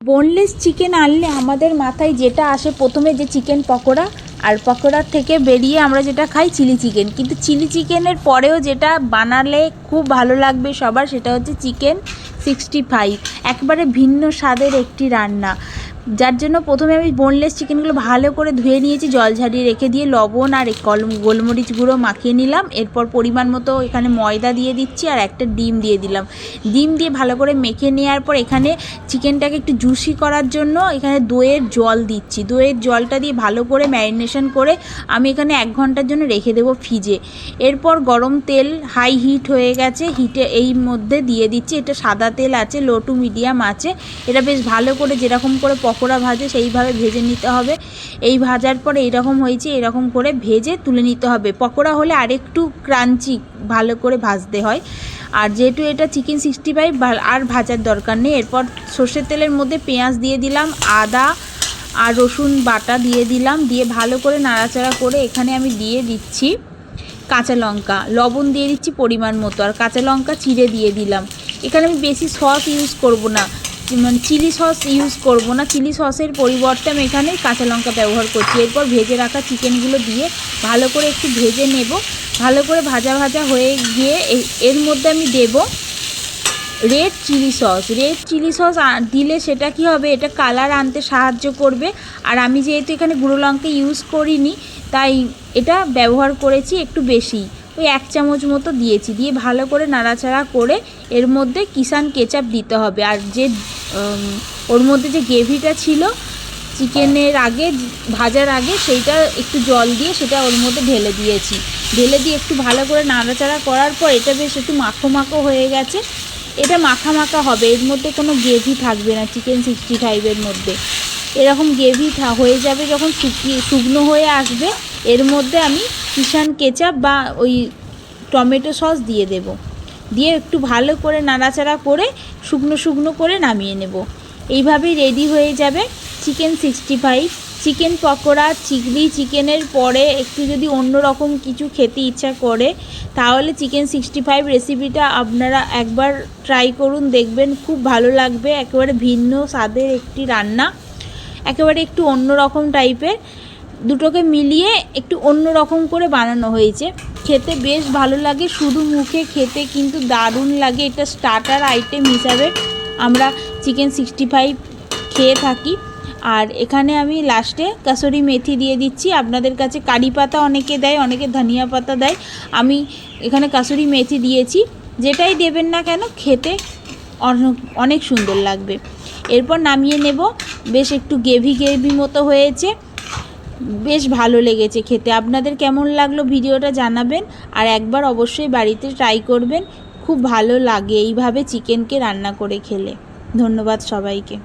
Boneless chicken আনলে আমাদের মাথায় যেটা আসে প্রথমে যে চিকেন পকোড়া, আর পকোড়ার থেকে বেরিয়ে আমরা যেটা খাই চিলি চিকেন কিন্তু চিলি চিকেনের পরেও যেটা বানালে খুব ভালো লাগবে সবার সেটা হচ্ছে চিকেন সিক্সটি ফাইভ একবারে ভিন্ন স্বাদের একটি রান্না। যার জন্য প্রথমে আমি বোনলেস চিকেনগুলো ভালো করে ধুয়ে নিয়েছি, জল ঝারিয়ে রেখে দিয়ে লবণ আর কলম গোলমরিচ গুঁড়ো মাখিয়ে নিলাম। এরপর পরিমাণ মতো এখানে ময়দা দিয়ে দিচ্ছি আর একটা ডিম দিয়ে দিলাম। ডিম দিয়ে ভালো করে মেখে নেওয়ার পর এখানে চিকেনটাকে একটু জুসি করার জন্য এখানে দইয়ের জল দিচ্ছি। দইয়ের জলটা দিয়ে ভালো করে ম্যারিনেশন করে আমি এখানে এক ঘণ্টার জন্য রেখে দেবো ফ্রিজে এরপর গরম তেল হাই হিট হয়ে গেছে হিটে এই মধ্যে দিয়ে দিচ্ছি। এটা সাদা তেল আছে লো টু মিডিয়াম আছে। এটা বেশ ভালো করে যেরকম করে পকোড়া ভাজে সেইভাবে ভেজে নিতে হবে। এই ভাজার পরে এইরকম হয়েছে, এরকম করে ভেজে তুলে নিতে হবে। পকোড়া হলে আরেকটু ক্রাঞ্চি ভালো করে ভাজতে হয়। আর যেহেতু এটা চিকেন সিক্সটি ফাইভ আর ভাজার দরকার নেই। এরপর সর্ষের তেলের মধ্যে পেঁয়াজ দিয়ে দিলাম, আদা আর রসুন বাটা দিয়ে দিলাম। দিয়ে ভালো করে নাড়াচাড়া করে এখানে আমি দিয়ে দিচ্ছি কাঁচা লঙ্কা। লবণ দিয়ে দিচ্ছি পরিমাণ মতো। আর কাঁচা লঙ্কা চিড়ে দিয়ে দিলাম। এখানে আমি বেশি সস ইউজ করব না। মানে চিলি সস ইউজ করব না। চিলি সসের পরিবর্তে আমি এখানে কাঁচা লঙ্কা ব্যবহার করছি। এরপর ভেজে রাখা চিকেনগুলো দিয়ে ভালো করে একটু ভেজে নেব। ভালো করে ভাজা ভাজা হয়ে গিয়ে এর মধ্যে আমি দেবো red chilli sauce red chilli sauce দিলে সেটা কি হবে? এটা কালার আনতে সাহায্য করবে। আর আমি যেহেতু এখানে গুঁড়ো লঙ্কা ইউজ করিনি, তাই এটা ব্যবহার করেছি একটু বেশি। ওই এক চামচ মতো দিয়েছি। দিয়ে ভালো করে নাড়াচাড়া করে এর মধ্যে কিষান কেচাপ দিতে হবে। আর যে ওর মধ্যে যে গ্রেভিটা ছিল, চিকেনের আগে, ভাজার আগে, সেইটা একটু জল দিয়ে সেটা ওর মধ্যে ঢেলে দিয়েছি। ঢেলে দিয়ে একটু ভালো করে নাড়াচাড়া করার পর এটা বেশ একটু মাখো মাখো হয়ে গেছে। এটা মাখা মাখা হবে, এর মধ্যে কোনো গ্রেভি থাকবে না, চিকেন সিক্সটি ফাইভের মধ্যে। এরকম গ্রেভি হয়ে যাবে যখন শুকিয়ে শুকনো হয়ে আসবে, এর মধ্যে আমি কিষান কেচাপ বা ওই টমেটো সস দিয়ে দেব। দিয়ে একটু ভালো করে নাড়াচাড়া করে শুকনো শুকনো করে নামিয়ে নেব। এইভাবেই রেডি হয়ে যাবে chicken sixty five chicken pakora Chikli চিকেনের পরে একটু যদি অন্য রকম কিছু খেতে ইচ্ছা করে, তাহলে চিকেন সিক্সটি ফাইভ রেসিপিটা আপনারা একবার ট্রাই করুন, দেখবেন খুব ভালো লাগবে। একেবারে ভিন্ন স্বাদের একটি রান্না। একেবারে একটু অন্য রকম টাইপের দুটোকে মিলিয়ে একটু অন্য রকম করে বানানো হয়েছে। খেতে বেশ ভালো লাগে, শুধু মুখে খেতে কিন্তু দারুণ লাগে। এটা স্টার্টার আইটেম হিসাবে আমরা চিকেন সিক্সটি ফাইভ খেয়ে থাকি। আর এখানে আমি লাস্টে কাসুরি মেথি দিয়ে দিচ্ছি। আপনাদের কাছে কারি পাতা অনেকে দেয়, অনেকে ধনিয়া পাতা দেয়। আমি এখানে কাসুরি মেথি দিয়েছি। যেটাই দেবেন না কেন, খেতে অন- অনেক সুন্দর লাগবে। এরপর নামিয়ে নেব। বেশ একটু গেভি গেভি মতো হয়েছে। বেশ ভালো লেগেছে খেতে। আপনাদের কেমন লাগল ভিডিওটা জানাবেন আর একবার অবশ্যই বাড়িতে ট্রাই করবেন। খুব ভালো লাগে এইভাবে চিকেনকে রান্না করে খেলে। ধন্যবাদ সবাইকে।